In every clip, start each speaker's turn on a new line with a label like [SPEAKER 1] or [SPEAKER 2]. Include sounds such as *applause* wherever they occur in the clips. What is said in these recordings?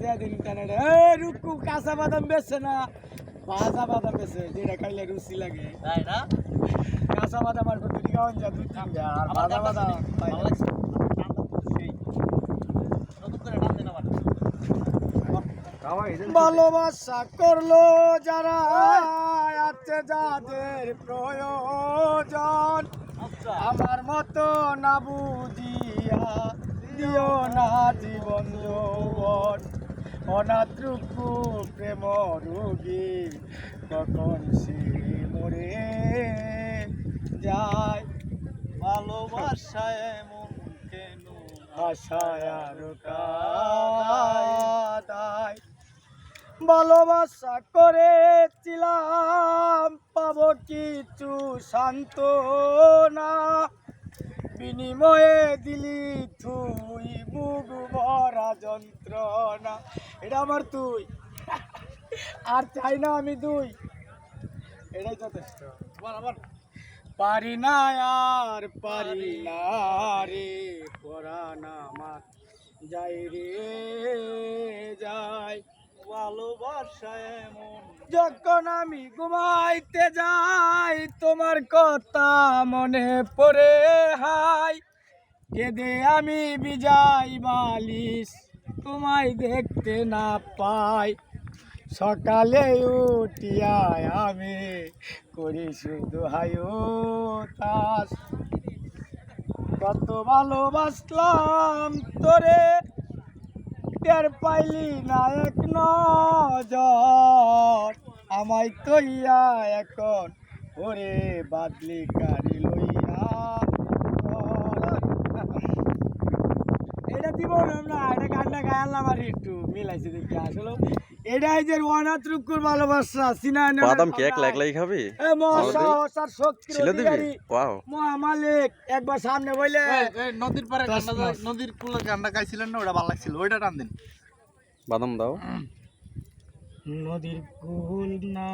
[SPEAKER 1] দেয়া দিন এ রুকু কাঁচা বাদাম বেচছে না? ভাজা বাদাম বেচছে যেটা খাইলে রুচি লাগে।
[SPEAKER 2] তাই না?
[SPEAKER 1] কাঁচা বাদাম আর যা দুই আর ভাজা বাদাম। ভালোবাসা করল যারা আছে যাদের প্রয়োজন।
[SPEAKER 2] আচ্ছা।
[SPEAKER 1] আমার মতো না বুঝিয়া দিও না জীবন যৌবন। অনাদ্রুকু প্রেম রোগী কখন সে মরে যায়।
[SPEAKER 2] ভালোবাসায় এমন কেন
[SPEAKER 1] আশায় আর ভালোবাসা করেছিলাম, পাবো কিছু শান্ত না বিনিময়ে দিলি তুই বুক ভরা যন্ত্রণা। এটা আমার তুই। *laughs* আর চাই না আমি দুই। এটাই যথেষ্ট। পারি না আর পারি না রে পরানা আমার। যাই রে, যাই। যখন আমি ঘুমাইতে যাই, তোমার কথা মনে পড়ে হাই কেঁদে আমি বিজাই বালিশ তোমায় দেখতে না পাই। সকালে উঠিয়ায় আমি করি শুধু হায়ো তাস। কত ভালোবাসলাম তোরে টের পাইলি না এক আমায় তৈয়া এখন ওরে বাদলি কারি লইয়া এটা দিব না? এটা গায়ালাম আর একটু মিলাইছে দেখি। আসলে এটাই যে ওয়ানাত রুকুর ভালোবাসা সিনায়
[SPEAKER 3] বাদাম কি একলা একলাই খাবি
[SPEAKER 1] এ মহাসাহসার শক্তির
[SPEAKER 3] ছিলে দিবি? ওয়াও।
[SPEAKER 1] মহামালিক একবার সামনে বইলে।
[SPEAKER 2] এই, এই, নদীর পারে গানটা নদীর কুলে গানটা গাইছিলেন না? ওটা ভালো লাগছিল। ওইটা টান দিন।
[SPEAKER 3] বাদাম দাও।
[SPEAKER 1] নদীর কুল না।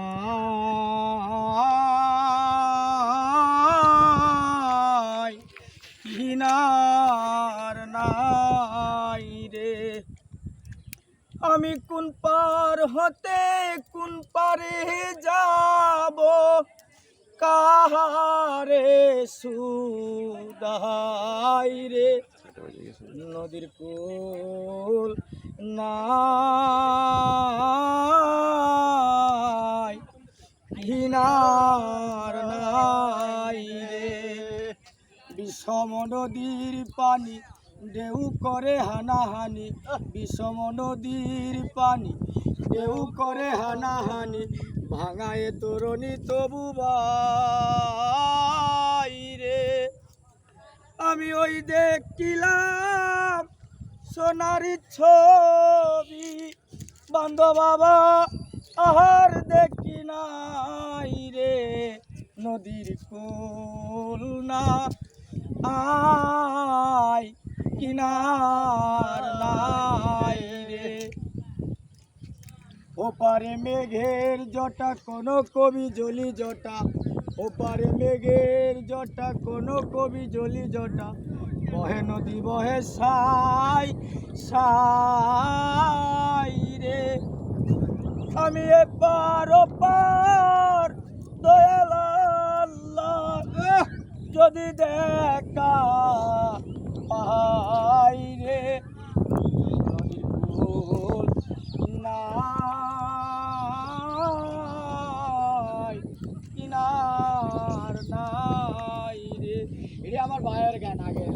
[SPEAKER 1] কিনার আমি কোন পার হতে কোন পারে যাব? কাহারে সুদাই রে? নদীর কুল নাই কিনার নাই রে। বিষম নদীর পানি ঢেউ করে হানাহানি, বিষম নদীর পানি। ঢেউ করে হানাহানি, ভাঙায় তরণী তবু রে। আমি ওই দেখিলাম সোনারি ছবি। বান্ধ বাবা, আহার দেখি নাই রে। নদীর কুল না আই কিনার রে। ওপারে মেঘের জটা, কোনো কবি জলি জটা। ওপারে মেঘের জটা, কোনো কবি জলি জটা। বহে নদী, বহে সাই সাই রে। আমি এপার ওপার, দয়াল যদি দেখা পাই রে না কিনার নাই রে। এটা আমার ভাইয়ের গান আগে।